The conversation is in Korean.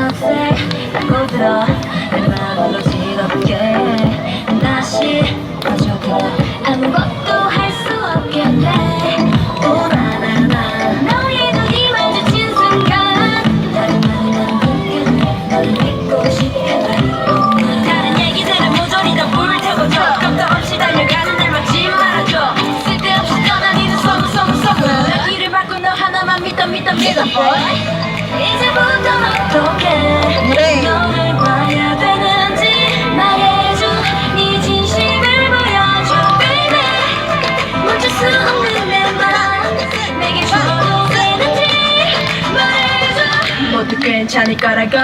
하늘색 꽃들어. 그날로 즐겁게 다시 가져가. 아무것도 할 수 없게 돼올 하나 난 너의 눈이 마주친 순간 다른 말이란 듣게 널 믿고 싶게 다른 얘기들은 모조리 다 불태워줘. 깜짝 없이 달려가는 날 막지 말아줘. 쓸데없이 떠난 이는 서글서글서글 내 바꾼 너 하나만 믿어 믿어 믿어 boy. 괜찮을 거라고.